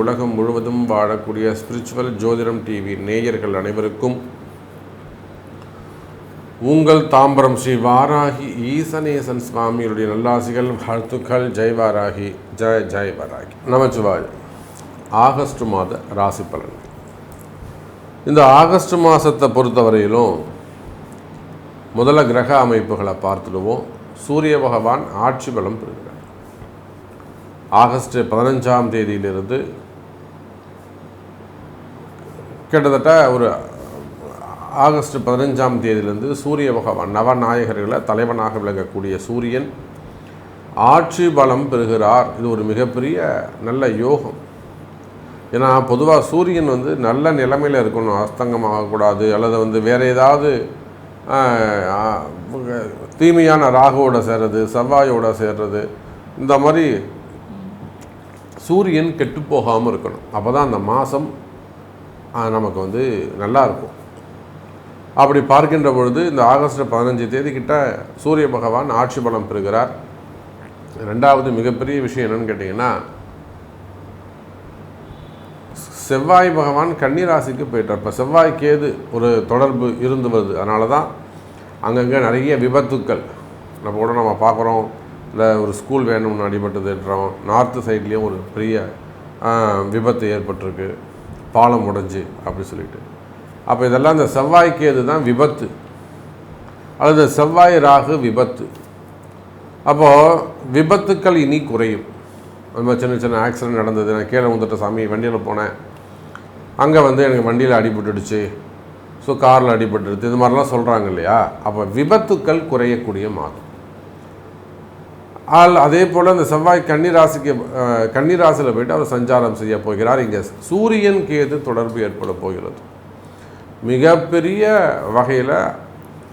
உலகம் முழுவதும் வாழக்கூடிய ஸ்பிரிச்சுவல் ஜோதிடம் டிவி நேயர்கள் அனைவருக்கும் உங்கள் தாம்பரம் ஸ்ரீ வாராகி ஈசனேசன் சுவாமியுடைய நல்லாசிகள் வாழ்த்துக்கள். ஜெய் வாராகி ஜெய் ஜெய் வாராகி. நமச்சிவாய் ஆகஸ்ட் மாத ராசி பலன். இந்த ஆகஸ்ட் மாதத்தை பொறுத்தவரையிலும் முதல்ல கிரக அமைப்புகளை பார்த்துடுவோம். சூரிய பகவான் ஆட்சி பலம் பெறுகிறார். ஆகஸ்ட் பதினஞ்சாம் தேதியிலிருந்து கிட்டத்தட்ட ஒரு ஆகஸ்ட் பதினஞ்சாம் தேதியிலிருந்து சூரிய பகவான் நவநாயகர்களை தலைவனாக விளங்கக்கூடிய சூரியன் ஆட்சி பலம் பெறுகிறார். இது ஒரு மிகப்பெரிய நல்ல யோகம். ஏன்னா பொதுவாக சூரியன் வந்து நல்ல நிலைமையில் இருக்கணும். அஸ்தங்கம் ஆகக்கூடாது அல்லது வந்து வேறு ஏதாவது தீமையான ராகுவோட சேர்றது செவ்வாயோட சேர்றது இந்த மாதிரி சூரியன் கெட்டு போகாமல் இருக்கணும். அப்போ தான் அந்த மாதம் நமக்கு வந்து நல்லா இருக்கும். அப்படி பார்க்கின்ற பொழுது இந்த ஆகஸ்ட் பதினஞ்சு தேதி கிட்ட சூரிய பகவான் ஆட்சி பலம் பெறுகிறார். ரெண்டாவது மிகப்பெரிய விஷயம் என்னன்னு கேட்டிங்கன்னா செவ்வாய் பகவான் கன்னிராசிக்கு போயிட்டார். இப்போ செவ்வாய் கேது ஒரு தொடர்பு இருந்து வருது. அதனால தான் அங்கங்கே நிறைய விபத்துக்கள். நம்ம கூட நம்ம பார்க்குறோம். இல்லை ஒரு ஸ்கூல் வேணும்னு அடிபட்டதுன்றோம். நார்த்து சைட்லேயும் ஒரு பெரிய விபத்து ஏற்பட்டிருக்கு. பாலம் உடைஞ்சு அப்படி சொல்லிட்டு. அப்போ இதெல்லாம் இந்த செவ்வாய்க்கு இது தான் விபத்து. அல்லது செவ்வாய் ராகு விபத்து. அப்போது விபத்துக்கள் இனி குறையும். அது மாதிரி சின்ன சின்ன ஆக்சிடென்ட் நடந்தது. நான் கீழே வந்துட்ட சாமி வண்டியில் போனேன். அங்கே வந்து எனக்கு வண்டியில் அடிபட்டுடுச்சு. ஸோ காரில் அடிபட்டுருது இது மாதிரிலாம் சொல்கிறாங்க இல்லையா? அப்போ விபத்துக்கள் குறையக்கூடிய மாதம். ஆள் அதே போல் அந்த செவ்வாய் கன்னிராசிக்கு கன்னிராசியில் போயிட்டு அவர் சஞ்சாரம் செய்ய போகிறார். இங்கே சூரியன் கேது தொடர்பு ஏற்பட போகிறது. மிகப்பெரிய வகையில்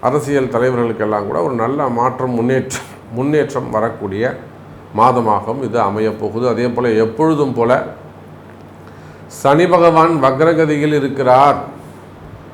அரசியல் தலைவர்களுக்கெல்லாம் கூட ஒரு நல்ல மாற்றம் முன்னேற்றம் முன்னேற்றம் வரக்கூடிய மாதமாகவும் இது அமையப்போகுது அதே போல் எப்பொழுதும் போல சனி பகவான் வக்ரகதியில் இருக்கிறார்.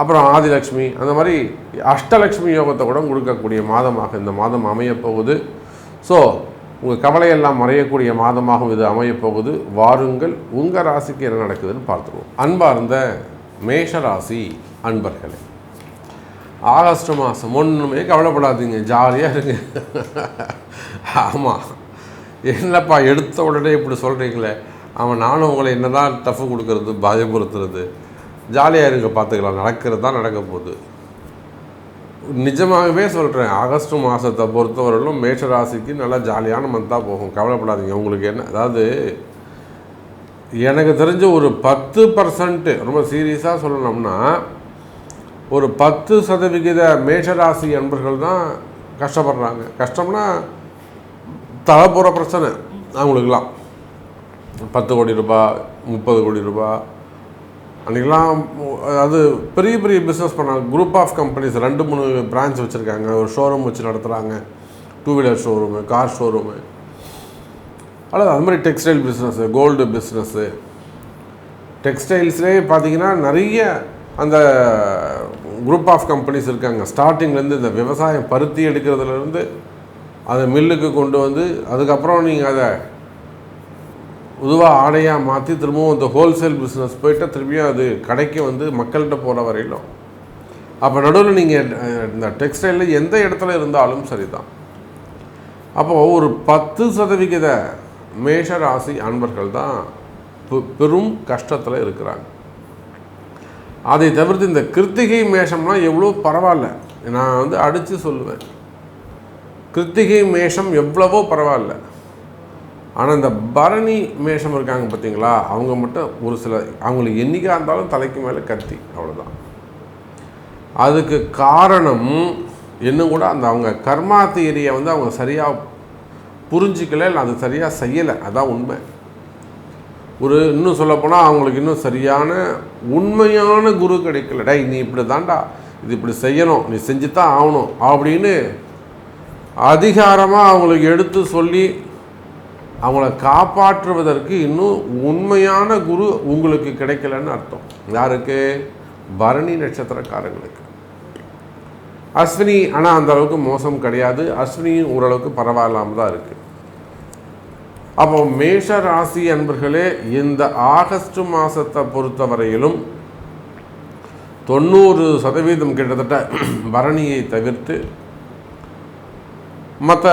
அப்புறம் ஆதிலக்ஷ்மி அந்த மாதிரி அஷ்டலக்ஷ்மி யோகத்தை கூட கொடுக்கக்கூடிய மாதமாக இந்த மாதம் அமையப் போகுது ஸோ உங்கள் கவலையெல்லாம் மறையக்கூடிய மாதமாகவும் இது அமையப்போகுது. வாருங்கள் உங்கள் ராசிக்கு என்ன நடக்குதுன்னு பார்த்துருவோம். அன்பார்ந்த மேஷராசி அன்பர்களே ஆகஸ்ட் மாதம் ஒன்றுமே கவலைப்படாதீங்க ஜாலியாக இருங்க. ஆமாம் என்னப்பா எடுத்த உடனே இப்படி சொல்கிறீங்களே அவன் நானும் உங்களை என்ன தான் டஃப் கொடுக்கறது பயமுறுத்துறது. ஜாலியாக இருங்க பார்த்துக்கலாம். நடக்கிறது தான் நடக்க போகுது. நிஜமாகவே சொல்கிறேன் ஆகஸ்ட் மாதத்தை பொறுத்தவரையிலும் மேஷராசிக்கு நல்லா ஜாலியான மந்தாக போகும். கவலைப்படாதீங்க. உங்களுக்கு என்ன அதாவது எனக்கு தெரிஞ்ச ஒரு பத்து பர்சன்ட்டு ரொம்ப சீரியஸாக சொல்லணும்னா ஒரு பத்து சதவிகித மேஷராசி அன்பர்கள் தான் கஷ்டப்படுறாங்க. கஷ்டம்னா தலை போகிற பிரச்சனை. அவங்களுக்கெல்லாம். பத்து கோடி ரூபாய் முப்பது கோடி ரூபாய் அன்றைக்கெலாம் அது பெரிய பெரிய பிஸ்னஸ் பண்ணாங்க குரூப் ஆஃப் கம்பெனிஸ் ரெண்டு மூணு பிரான்ச் வச்சுருக்காங்க. ஒரு ஷோரூம் வச்சு நடத்துகிறாங்க two wheeler showroom car showroom அல்லது அது மாதிரி டெக்ஸ்டைல் பிஸ்னஸ்ஸு கோல்டு பிஸ்னஸ்ஸு டெக்ஸ்டைல்ஸ்லேயே பார்த்தீங்கன்னா நிறைய அந்த குரூப் ஆஃப் கம்பெனிஸ் இருக்காங்க. ஸ்டார்டிங்லேருந்து இந்த விவசாயம் பருத்தி எடுக்கிறதுலேருந்து அதை மில்லுக்கு கொண்டு வந்து அதுக்கப்புறம் நீங்கள் அதை பொதுவாக ஆடையாக மாற்றி திரும்பவும் இந்த ஹோல்சேல் பிஸ்னஸ் போயிட்டு திரும்பியும் அது கடைக்கு வந்து மக்கள்கிட்ட போகிற வரையிலும். அப்போ நடுவில் நீங்கள் இந்த டெக்ஸ்டைலில் எந்த இடத்துல இருந்தாலும் சரிதான். அப்போது ஒரு பத்து சதவிகித மேஷ ராசி அன்பர்கள் தான் பெரும் கஷ்டத்தில் இருக்கிறாங்க. அதை தவிர்த்து இந்த கிருத்திகை மேஷம்லாம் எவ்வளோ பரவாயில்ல. நான் வந்து அடித்து சொல்லுவேன். கிருத்திகை மேஷம் எவ்வளவோ பரவாயில்ல. ஆனால் இந்த பரணி மேஷம் இருக்காங்க பார்த்தீங்களா? அவங்க மட்டும் ஒரு சில அவங்களுக்கு என்றைக்காக இருந்தாலும் தலைக்கு மேலே கத்தி அவ்வளோதான் அதுக்கு காரணம் இன்னும் கூட அந்த அவங்க கர்மா தியரியை வந்து அவங்க சரியாக புரிஞ்சிக்கல இல்லை அது சரியாக செய்யலை. அதான் உண்மை. ஒரு இன்னும் சொல்லப்போனால் அவங்களுக்கு இன்னும் சரியான உண்மையான குரு கிடைக்கல. டை நீ இப்படி தாண்டா இது இப்படி செய்யணும் நீ செஞ்சு தான் ஆகணும் அப்படின்னு அதிகாரமாக அவங்களுக்கு எடுத்து சொல்லி அவங்கள காப்பாற்றுவதற்கு இன்னும் உண்மையான குரு உங்களுக்கு கிடைக்கலன்னு அர்த்தம். யாருக்கு? பரணி நட்சத்திரக்காரங்களுக்கு. அஸ்வினி ஆனால் அந்த அளவுக்கு மோசம் கிடையாது. அஸ்வினியும் ஓரளவுக்கு பரவாயில்லாமல் தான் இருக்குது அப்போ மேஷ ராசி அன்பர்களே இந்த ஆகஸ்ட் மாதத்தை பொறுத்தவரையிலும் தொண்ணூறு சதவீதம் கிட்டத்தட்ட பரணியை தவிர்த்து மற்ற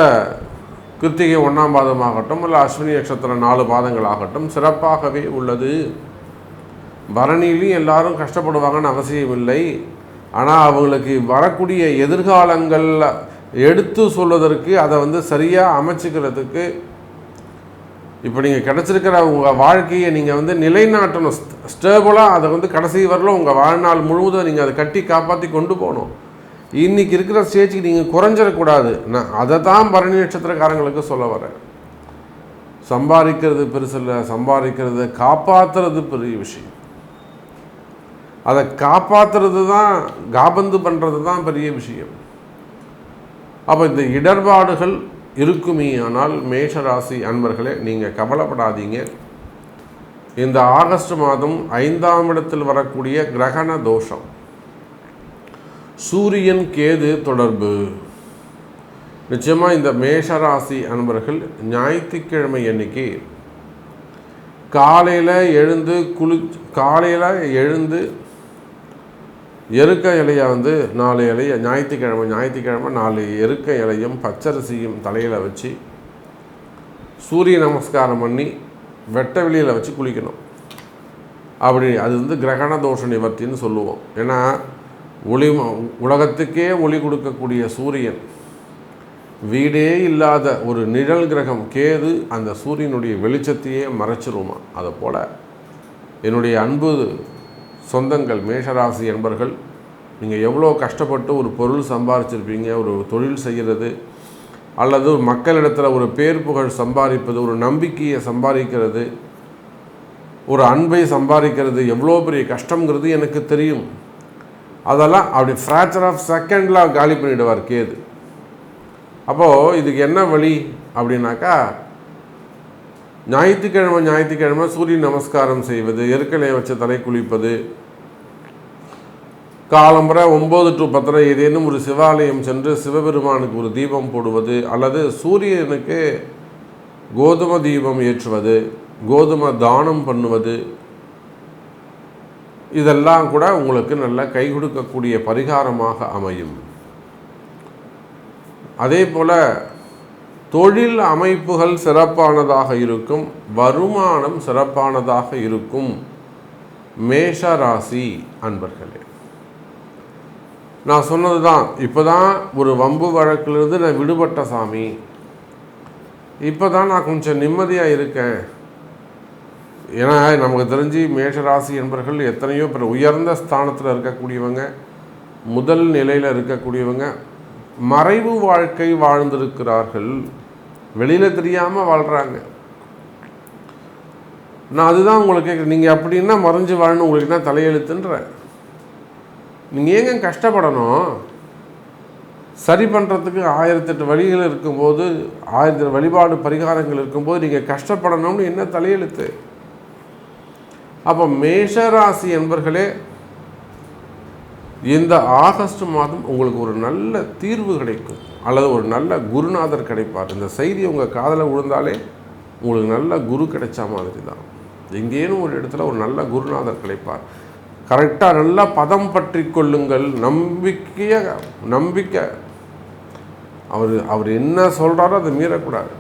கிருத்திகை ஒன்றாம் பாதமாகட்டும் இல்லை அஸ்வினி நட்சத்திரம் நாலு பாதங்கள் ஆகட்டும் சிறப்பாகவே உள்ளது. பரணிலையும் எல்லாரும் கஷ்டப்படுவாங்கன்னு அவசியம் இல்லை. ஆனால் அவங்களுக்கு வரக்கூடிய எதிர்காலங்களில் எடுத்து சொல்வதற்கு அதை வந்து சரியாக அமைச்சிக்கிறதுக்கு இப்போ நீங்கள் கிடச்சிருக்கிற உங்கள் வாழ்க்கையை நீங்கள் வந்து நிலைநாட்டணும். ஸ்டேபிளாக அதை வந்து கடைசி வரலும் உங்கள் வாழ்நாள் முழுவதும் நீங்கள் அதை கட்டி காப்பாற்றி கொண்டு போகணும். இன்றைக்கி இருக்கிற ஸ்டேஜுக்கு நீங்கள் குறைஞ்சிடக்கூடாது. நான் அதை தான் பரணி நட்சத்திரக்காரங்களுக்கு சொல்ல வரேன். சம்பாதிக்கிறது பெருசு சம்பாதிக்கிறது காப்பாற்றுறது பெரிய விஷயம். அதை காப்பாற்றுறது தான் காபந்து பண்ணுறது தான் பெரிய விஷயம். அப்போ இந்த இடர்பாடுகள் இருக்குமே ஆனால் மேஷராசி அன்பர்களே நீங்கள் கவலைப்படாதீங்க. இந்த ஆகஸ்ட் மாதம் ஐந்தாம் இடத்தில் வரக்கூடிய கிரகண தோஷம். சூரியன் கேது தொடர்பு. நிச்சயமாக இந்த மேஷராசி அன்பர்கள் ஞாயிற்றுக்கிழமை அன்னைக்கு காலையில் எழுந்து குளி காலையில் எழுந்து எருக்க இலையை வந்து நாலு இலையை ஞாயிற்றுக்கிழமை ஞாயிற்றுக்கிழமை நாலு எருக்க இலையும் பச்சரிசியும் தலையில் வச்சு சூரிய நமஸ்காரம் பண்ணி வெட்ட வெளியில் வச்சு குளிக்கணும். அப்படி அது வந்து கிரகண தோஷ நிவர்த்தின்னு சொல்லுவோம். ஏன்னா ஒளி உலகத்துக்கே ஒளி கொடுக்கக்கூடிய சூரியன். வீடே இல்லாத ஒரு நிழல் கிரகம் கேது அந்த சூரியனுடைய வெளிச்சத்தையே மறைச்சிருமா? அதை போல் என்னுடைய அன்பு சொந்தங்கள் மேஷராசி என்பர்கள் நீங்கள் எவ்வளோ கஷ்டப்பட்டு ஒரு பொருள் சம்பாரிச்சிருப்பீங்க ஒரு தொழில் செய்கிறது அல்லது மக்களிடத்தில் ஒரு பேர் புகழ் சம்பாதிப்பது ஒரு நம்பிக்கையை சம்பாதிக்கிறது ஒரு அன்பை சம்பாதிக்கிறது எவ்வளோ பெரிய கஷ்டங்கிறது எனக்கு தெரியும். அதெல்லாம் அப்படி ஃப்ராக்சர் ஆஃப் செகண்டில் காலி பண்ணிவிடுவார் கேது. அப்போது இதுக்கு என்ன வழி அப்படின்னாக்கா ஞாயிற்றுக்கிழமை ஞாயிற்றுக்கிழமை சூரிய நமஸ்காரம் செய்வது எருக்கலையை வச்சு தலை குளிப்பது காலம்புரை ஒம்பது டு பத்தரை ஏதேனும் ஒரு சிவாலயம் சென்று சிவபெருமானுக்கு ஒரு தீபம் போடுவது அல்லது சூரியனுக்கு கோதுமை தீபம் ஏற்றுவது கோதுமை தானம் பண்ணுவது இதெல்லாம் கூட உங்களுக்கு நல்ல கை கொடுக்கக்கூடிய பரிகாரமாக அமையும். அதே போல் தொழில் அமைப்புகள் சிறப்பானதாக இருக்கும் வருமானம் சிறப்பானதாக இருக்கும். மேஷ ராசி அன்பர்களே நான் சொன்னது தான் இப்போ தான் ஒரு வம்பு வழக்கிலிருந்து நான் விடுபட்ட சாமி. இப்போ தான் நான் கொஞ்சம் நிம்மதியாக இருக்கேன். ஏன்னா நமக்கு தெரிஞ்சு மேஷராசி என்பர்கள் எத்தனையோ பேர் உயர்ந்த ஸ்தானத்தில் இருக்கக்கூடியவங்க முதல் நிலையில் இருக்கக்கூடியவங்க மறைவு வாழ்க்கை வாழ்ந்திருக்கிறார்கள். வெளியில் தெரியாமல் வாழ்கிறாங்க நான் அதுதான் உங்களுக்கு கேட்குறேன் நீங்கள் அப்படின்னா மறைஞ்சு வாழணும் உங்களுக்கு தான் தலையெழுத்துன்றேன் நீங்கள் ஏங்க கஷ்டப்படணும்? சரி பண்ணுறதுக்கு ஆயிரத்தெட்டு வழிகள் இருக்கும்போது ஆயிரத்தெட்டு வழிபாடு பரிகாரங்கள் இருக்கும்போது நீங்கள் கஷ்டப்படணும்னு என்ன தலையெழுத்து? அப்போ மேஷராசி என்பர்களே இந்த ஆகஸ்ட் மாதம் உங்களுக்கு ஒரு நல்ல தீர்வு கிடைக்கும். அல்லது ஒரு நல்ல குருநாதர் கிடைப்பார். இந்த செய்தி உங்கள் காதில் விழுந்தாலே உங்களுக்கு நல்ல குரு கிடைச்ச மாதிரி தான். எங்கேனும் ஒரு இடத்துல ஒரு நல்ல குருநாதர் கிடைப்பார். கரெக்டாக நல்லா பதம் பற்றி கொள்ளுங்கள். நம்பிக்கையை நம்பிக்கை. அவர் அவர் என்ன சொல்கிறாரோ அதை மீறக்கூடாது.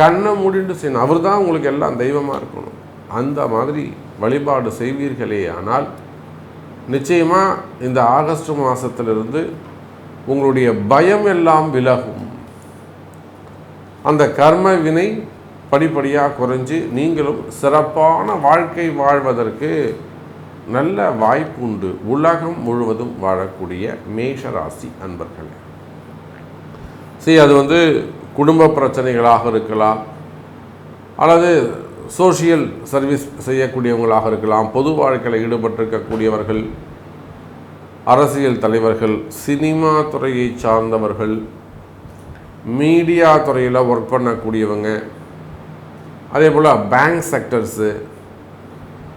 கண்ணை மூடிட்டு செய்யணும். அவர் தான் உங்களுக்கு எல்லாம் தெய்வமாக இருக்கணும். அந்த மாதிரி வழிபாடு செய்வீர்களே ஆனால் நிச்சயமாக இந்த ஆகஸ்ட் மாதத்திலிருந்து உங்களுடைய பயம் எல்லாம் விலகும். அந்த கர்ம வினை படிப்படியாக குறைஞ்சு நீங்களும் சிறப்பான வாழ்க்கை வாழ்வதற்கு நல்ல வாய்ப்பு உண்டு. உலகம் முழுவதும் வாழக்கூடிய மேஷராசி அன்பர்களே. சரி அது வந்து குடும்ப பிரச்சனைகளாக இருக்கலாம் அல்லது சோஷியல் சர்வீஸ் செய்யக்கூடியவங்களாக இருக்கலாம் பொது வாழ்க்கையில் ஈடுபட்டிருக்கக்கூடியவர்கள் அரசியல் தலைவர்கள் சினிமா துறையை சார்ந்தவர்கள் மீடியா துறையில் ஒர்க் பண்ணக்கூடியவங்க அதே போல் பேங்க் செக்டர்ஸு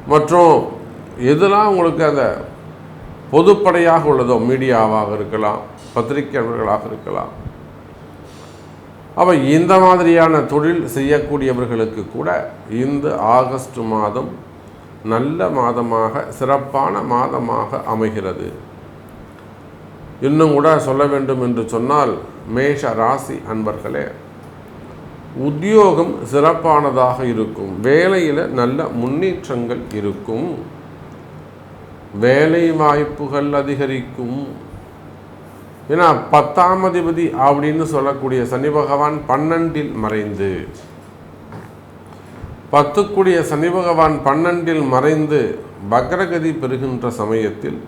மற்றும் எதெல்லாம் உங்களுக்கு அந்த பொதுப்படையாக உள்ளதோ மீடியாவாக இருக்கலாம் பத்திரிகையாளர்களாக இருக்கலாம் அப்போ இந்த மாதிரியான தொழில் செய்யக்கூடியவர்களுக்கு கூட இந்த ஆகஸ்ட் மாதம் நல்ல மாதமாக சிறப்பான மாதமாக அமைகிறது. இன்னும் கூட சொல்ல வேண்டும் என்று சொன்னால் மேஷ ராசி அன்பர்களே உத்தியோகம் சிறப்பானதாக இருக்கும். வேலையில் நல்ல முன்னேற்றங்கள் இருக்கும். வேலை வாய்ப்புகள் அதிகரிக்கும். ஏன்னா பத்தாம் அதிபதி அப்படின்னு சொல்லக்கூடிய சனி பகவான் பன்னெண்டில் மறைந்து. பத்துக்குடிய சனி பகவான் பன்னெண்டில் மறைந்து பக்ரகதி பெறுகின்ற சமயத்தில்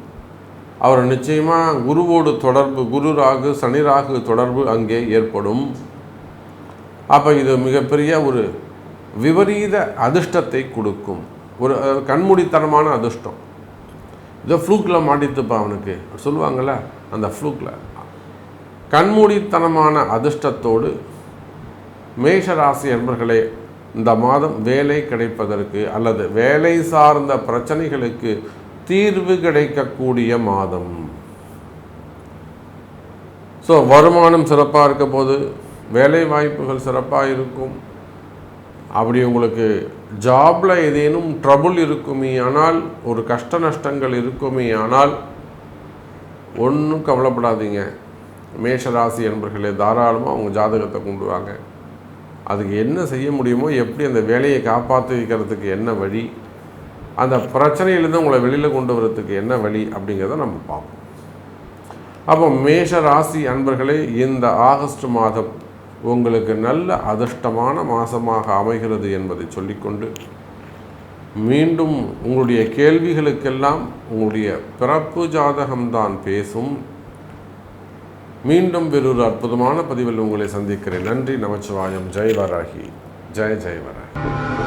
அவர் நிச்சயமாக குருவோடு தொடர்பு குரு ராகு சனி ராகு தொடர்பு அங்கே ஏற்படும். அப்போ இது மிகப்பெரிய ஒரு விபரீத அதிர்ஷ்டத்தை கொடுக்கும். ஒரு கண்மூடித்தனமான அதிர்ஷ்டம். இதை ஃப்ளூக்கில் மாட்டித்துப்பா அவனுக்கு. சொல்லுவாங்கள்ல அந்த ஃப்ளூக்கில் கண்மூடித்தனமான அதிர்ஷ்டத்தோடு மேஷராசி என்பர்களே இந்த மாதம் வேலை கிடைப்பதற்கு அல்லது வேலை சார்ந்த பிரச்சனைகளுக்கு தீர்வு கிடைக்கக்கூடிய மாதம். ஸோ வருமானம் சிறப்பாக இருக்க போது வேலை வாய்ப்புகள் சிறப்பாக இருக்கும். அப்படி உங்களுக்கு ஜாபில் ஏதேனும் ட்ரபுள் இருக்குமே ஆனால் ஒரு கஷ்ட நஷ்டங்கள் இருக்குமே ஆனால் ஒன்றும் கவலைப்படாதீங்க. மேஷராசி என்பர்களே தாராளமாக அவங்க ஜாதகத்தை கொண்டு வாங்க. அதுக்கு என்ன செய்ய முடியுமோ எப்படி அந்த வேலையை காப்பாற்றிக்கிறதுக்கு என்ன வழி அந்த பிரச்சனையிலேருந்து உங்களை வெளியில் கொண்டு வரதுக்கு என்ன வழி அப்படிங்கிறத நம்ம பார்ப்போம். அப்போ மேஷ ராசி அன்பர்களே இந்த ஆகஸ்ட் மாதம் உங்களுக்கு நல்ல அதிர்ஷ்டமான மாதமாக அமைகிறது என்பதை சொல்லிக்கொண்டு மீண்டும் உங்களுடைய கேள்விகளுக்கெல்லாம் உங்களுடைய பிறப்பு ஜாதகம்தான் பேசும். மீண்டும் வேறொரு அற்புதமான பதிவில் உங்களை சந்திக்கிறேன். நன்றி நமச்சிவாயம். ஜெய் வராகி ஜெய ஜெய் வராகி